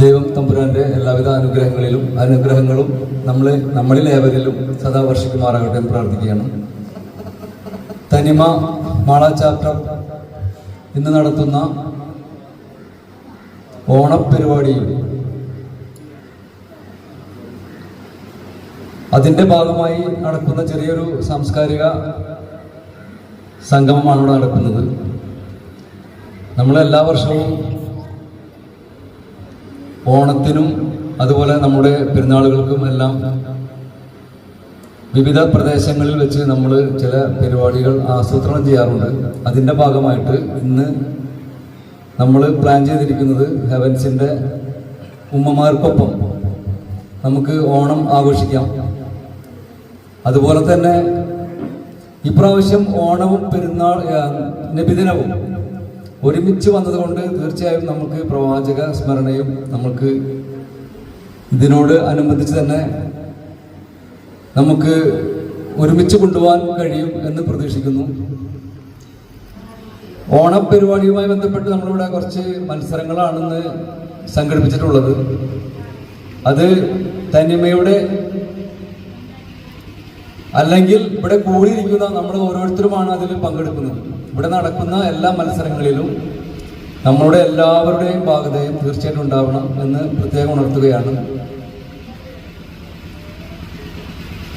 ദൈവം തമ്പുരാന്റെ എല്ലാവിധ അനുഗ്രഹങ്ങളിലും അനുഗ്രഹങ്ങളും നമ്മൾ നമ്മളിൽ ഏവരിലും സദാ വർഷിക്കുമാറാകട്ടെ എന്ന് പ്രാർത്ഥിക്കുകയാണ്. തനിമ മാള ചാപ്റ്റർ ഇന്ന് നടത്തുന്ന ഓണപ്പരിപാടിയിൽ അതിന്റെ ഭാഗമായി നടക്കുന്ന ചെറിയൊരു സാംസ്കാരിക സംഗമമാണ് ഇവിടെ നടക്കുന്നത്. നമ്മൾ എല്ലാ വർഷവും ഓണത്തിനും അതുപോലെ നമ്മുടെ പെരുന്നാളുകൾക്കും എല്ലാം വിവിധ പ്രദേശങ്ങളിൽ വെച്ച് നമ്മൾ ചില പരിപാടികൾ ആസൂത്രണം ചെയ്യാറുണ്ട്. അതിന്റെ ഭാഗമായിട്ട് ഇന്ന് നമ്മൾ പ്ലാൻ ചെയ്തിരിക്കുന്നത് ഹെവൻസിന്റെ ഉമ്മമാർക്കൊപ്പം നമുക്ക് ഓണം ആഘോഷിക്കാം. അതുപോലെ തന്നെ ഇപ്രാവശ്യം ഓണവും പെരുന്നാൾ നബിദിനവും ഒരുമിച്ച് വന്നതുകൊണ്ട് തീർച്ചയായും നമുക്ക് പ്രവാചക സ്മരണയും നമുക്ക് ഇതിനോട് അനുബന്ധിച്ച് തന്നെ നമുക്ക് ഒരുമിച്ച് കൊണ്ടുപോകാൻ കഴിയും എന്ന് പ്രതീക്ഷിക്കുന്നു. ഓണപരിപാടിയുമായി ബന്ധപ്പെട്ട് നമ്മളിവിടെ കുറച്ച് മത്സരങ്ങളാണെന്ന് സംഘടിപ്പിച്ചിട്ടുള്ളത്. അത് തനിമയുടെ അല്ലെങ്കിൽ ഇവിടെ കൂടിയിരിക്കുന്ന നമ്മൾ ഓരോരുത്തരുമാണ് അതിൽ പങ്കെടുക്കുന്നത്. ഇവിടെ നടക്കുന്ന എല്ലാ മത്സരങ്ങളിലും നമ്മളുടെ എല്ലാവരുടെയും ഭാഗതയും തീർച്ചയായിട്ടും ഉണ്ടാവണം എന്ന് പ്രത്യേകം ഉണർത്തുകയാണ്.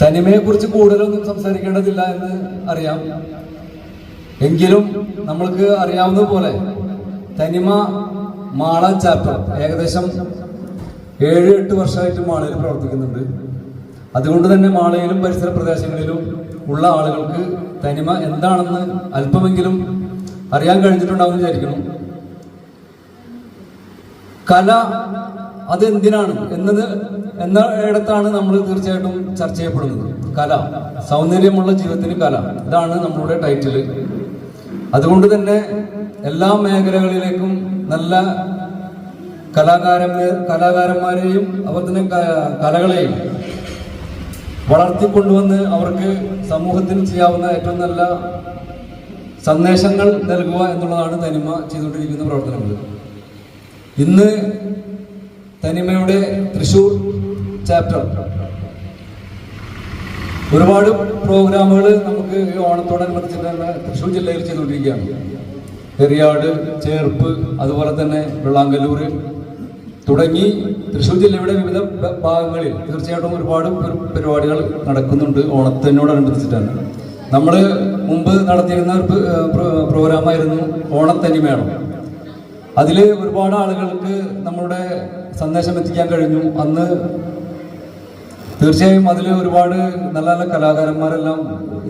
തനിമയെക്കുറിച്ച് കൂടുതലൊന്നും സംസാരിക്കേണ്ടതില്ല എന്ന് അറിയാം. എങ്കിലും നമ്മൾക്ക് അറിയാവുന്ന പോലെ തനിമ മാള ചാപ്റ്റർ ഏകദേശം ഏഴ് എട്ട് വർഷമായിട്ട് മാളയിൽ പ്രവർത്തിക്കുന്നുണ്ട്. അതുകൊണ്ട് തന്നെ മാളയിലും പരിസര പ്രദേശങ്ങളിലും ഉള്ള ആളുകൾക്ക് തനിമ എന്താണെന്ന് അല്പമെങ്കിലും അറിയാൻ കഴിഞ്ഞിട്ടുണ്ടാവും വിചാരിക്കണം കല അതെന്തിനാണ് എന്നത് എന്ന ഇടത്താണ് നമ്മൾ തീർച്ചയായിട്ടും ചർച്ച ചെയ്യപ്പെടുന്നത്. കല സൗന്ദര്യമുള്ള ജീവിതത്തിന് കല ഇതാണ് നമ്മളുടെ ടൈറ്റിൽ അതുകൊണ്ട് തന്നെ എല്ലാ മേഖലകളിലേക്കും നല്ല കലാകാരന്മാർ കലാകാരന്മാരെയും അതുപോലെ തന്നെ കലകളെയും വളർത്തിക്കൊണ്ടുവന്ന് അവർക്ക് സമൂഹത്തിന് ചെയ്യാവുന്ന ഏറ്റവും നല്ല സന്ദേശങ്ങൾ നൽകുക എന്നുള്ളതാണ് തനിമ ചെയ്തുകൊണ്ടിരിക്കുന്ന പ്രവർത്തനങ്ങൾ. ഇന്ന് തനിമയുടെ തൃശൂർ ചാപ്റ്റർ. ഒരുപാട് പ്രോഗ്രാമുകൾ നമുക്ക് ഈ ഓണത്തോടനുബന്ധിച്ച് തന്നെ തൃശ്ശൂർ ജില്ലയിൽ ചെയ്തുകൊണ്ടിരിക്കുകയാണ്. പെരിയാട് ചേർപ്പ് അതുപോലെ തന്നെ വെള്ളാങ്കല്ലൂർ തുടങ്ങി തൃശ്ശൂർ ജില്ലയുടെ വിവിധ ഭാഗങ്ങളിൽ തീർച്ചയായിട്ടും ഒരുപാട് പരിപാടികൾ നടക്കുന്നുണ്ട്. ഓണത്തിനോടനുബന്ധിച്ചിട്ടാണ് നമ്മൾ മുമ്പ് നടത്തിയിരുന്ന പ്രോഗ്രാമായിരുന്നു ഓണത്തനി പ്രോഗ്രാമായിരുന്നു അതിൽ ഒരുപാട് ആളുകൾക്ക് നമ്മളുടെ സന്ദേശം എത്തിക്കാൻ കഴിഞ്ഞു. അന്ന് തീർച്ചയായും അതിൽ ഒരുപാട് നല്ല നല്ല കലാകാരന്മാരെല്ലാം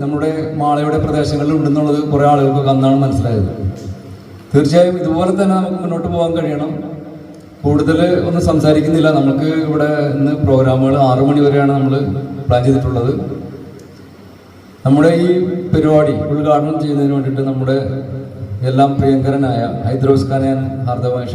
നമ്മുടെ മാളയുടെ പ്രദേശങ്ങളിൽ ഉണ്ടെന്നുള്ളത് കുറേ ആളുകൾക്ക് അന്നാണ് മനസ്സിലായത്. തീർച്ചയായും ഇതുപോലെ തന്നെ നമുക്ക് മുന്നോട്ട് പോകാൻ കഴിയണം. കൂടുതൽ ഒന്നും സംസാരിക്കുന്നില്ല. നമുക്ക് ഇവിടെ ഇന്ന് പ്രോഗ്രാമുകൾ ആറു മണി വരെയാണ് നമ്മൾ പ്ലാൻ ചെയ്തിട്ടുള്ളത്. നമ്മുടെ ഈ പരിപാടി ഉദ്ഘാടനം ചെയ്യുന്നതിന് വേണ്ടിയിട്ട് നമ്മുടെ എല്ലാം പ്രിയങ്കരനായ ഹൈദ്രോസ് ഖാനെ ഞാൻ ഹാർദവമായി